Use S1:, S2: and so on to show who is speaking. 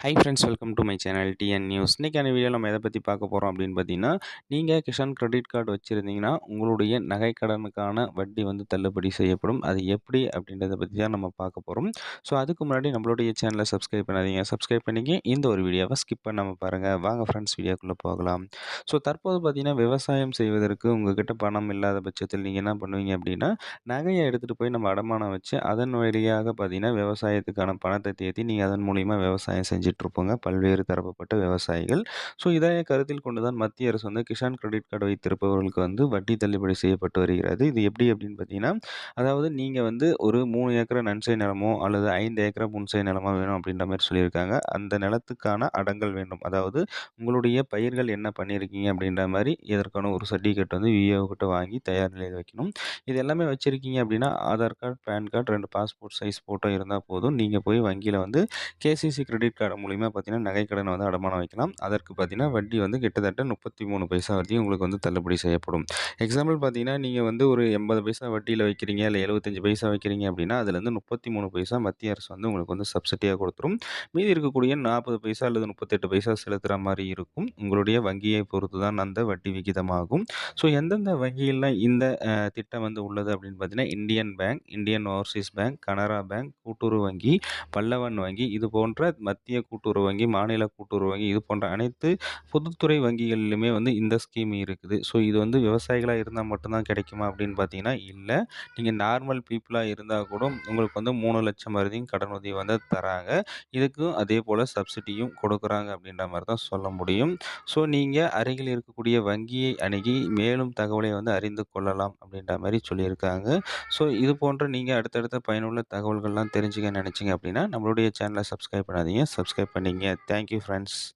S1: Hi friends welcome to my channel TN news இன்றைக்கான video நம்ம எதை பற்றி பார்க்க போகிறோம் அப்படின்னு பார்த்தீங்கன்னா நீங்கள் கிஷான் கிரெடிட் கார்டு வச்சுருந்தீங்கன்னா உங்களுடைய நகை கடனுக்கான வட்டி வந்து தள்ளுபடி செய்யப்படும். அது எப்படி அப்படின்றத பற்றி தான் நம்ம பார்க்க போகிறோம் ஸோ அதுக்கு முன்னாடி நம்மளுடைய சேனலை சப்ஸ்கிரைப் பண்ணாதீங்க. சப்ஸ்கிரைப் பண்ணிங்க இந்த ஒரு வீடியோவை ஸ்கிப் பண்ணாமல் பாருங்கள் வாங்க ஃப்ரெண்ட்ஸ் வீடியோக்குள்ளே போகலாம். ஸோ தற்போது பார்த்தீங்கன்னா விவசாயம் செய்வதற்கு உங்கள்கிட்ட பணம் இல்லாத பட்சத்தில் நீங்கள் என்ன பண்ணுவீங்க அப்படின்னா நகையை எடுத்துகிட்டு போய் நம்ம அடமானம் வச்சு அதன் வழியாக பார்த்தீங்கன்னா விவசாயத்துக்கான பணத்தை தேர்த்தி நீங்கள் அதன் மூலிமா விவசாயம் செஞ்சு செஞ்சிட்ருப்போங்க. பல்வேறு தரப்பட்ட விவசாயிகள். ஸோ இதை கருத்தில் கொண்டு தான் மத்திய அரசு வந்து கிஷான் கிரெடிட் கார்டு வைத்திருப்பவர்களுக்கு வந்து வட்டி தள்ளுபடி செய்யப்பட்டு வருகிறது. இது எப்படி அப்படின்னு பார்த்தீங்கன்னா அதாவது நீங்கள் வந்து ஒரு மூணு ஏக்கரை நன்சை நிலமோ அல்லது ஐந்து ஏக்கரை முன்சை நிலமோ வேணும் அப்படின்ற மாதிரி சொல்லியிருக்காங்க. அந்த நிலத்துக்கான அடங்கல் வேண்டும். அதாவது உங்களுடைய பயிர்கள் என்ன பண்ணியிருக்கீங்க அப்படின்ற மாதிரி இதற்கான ஒரு சர்டிஃபிகேட் வந்து விஏஓ கிட்ட வாங்கி தயார் நிலையில் வைக்கணும். இது எல்லாமே வச்சுருக்கீங்க அப்படின்னா ஆதார் கார்டு பேன் கார்டு ரெண்டு பாஸ்போர்ட் சைஸ் ஃபோட்டோ இருந்தால் போதும். நீங்கள் போய் வங்கியில் வந்து கேசிசி கிரெடிட் கார்டு மூலிமா பார்த்தீங்கன்னா நகைக்கடன் வந்து அடமானம் வைக்கலாம். அதற்கு பார்த்தீங்கன்னா வட்டி வந்து கிட்டத்தட்ட முப்பத்தி மூணு பைசா வரைக்கும் உங்களுக்கு வந்து தள்ளுபடி செய்யப்படும். எக்ஸாம்பிள் பார்த்தீங்கன்னா நீங்கள் வந்து ஒரு எண்பது பைசா வட்டியில் வைக்கிறீங்க இல்லை எழுபத்தஞ்சு பைசா வைக்கிறீங்க அப்படின்னா அதுலேருந்து முப்பத்தி மூணு பைசா மத்திய அரசு வந்து உங்களுக்கு வந்து சப்சிடியாக கொடுத்துரும். மீதி இருக்கக்கூடிய நாற்பது பைசா அல்லது முப்பத்தெட்டு பைசா செலுத்துகிற மாதிரி இருக்கும். உங்களுடைய வங்கியை பொறுத்து தான் அந்த வட்டி விகிதமாகும். ஸோ எந்தெந்த வங்கியில் இந்த திட்டம் வந்து உள்ளது அப்படின்னு பார்த்தீங்கன்னா Indian bank Indian overseas bank Canara bank கூட்டுறவு வங்கி பல்லவன் வங்கி இது போன்ற மத்திய கூட்டுறவு வங்கி மாநில கூட்டுறவு வங்கி இது போன்ற அனைத்து பொதுத்துறை வங்கிகளிலுமே வந்து இந்த ஸ்கீம் இருக்குது. ஸோ இது வந்து விவசாயிகளாக இருந்தால் மட்டும்தான் கிடைக்குமா அப்படின்னு பார்த்தீங்கன்னா இல்லை. நீங்கள் நார்மல் பீப்புளாக இருந்தால் கூட உங்களுக்கு வந்து மூணு லட்சம் வரையும் கடன் உதவி வந்து தராங்க. இதுக்கும் அதே போல் சப்சிடியும் கொடுக்குறாங்க அப்படின்ற மாதிரி தான் சொல்ல முடியும். ஸோ நீங்கள் அருகில் இருக்கக்கூடிய வங்கியை அணுகி மேலும் தகவலை வந்து அறிந்து கொள்ளலாம் அப்படின்ற மாதிரி சொல்லியிருக்காங்க. ஸோ இது போன்ற நீங்கள் அடுத்தடுத்த பயனுள்ள தகவல்கள்லாம் தெரிஞ்சுக்க நினச்சிங்க அப்படின்னா நம்மளுடைய சேனலை சப்ஸ்கிரைப் பண்ணாதீங்க. சப்ஸ்கிரைப் பண்ணிங்க. Thank you friends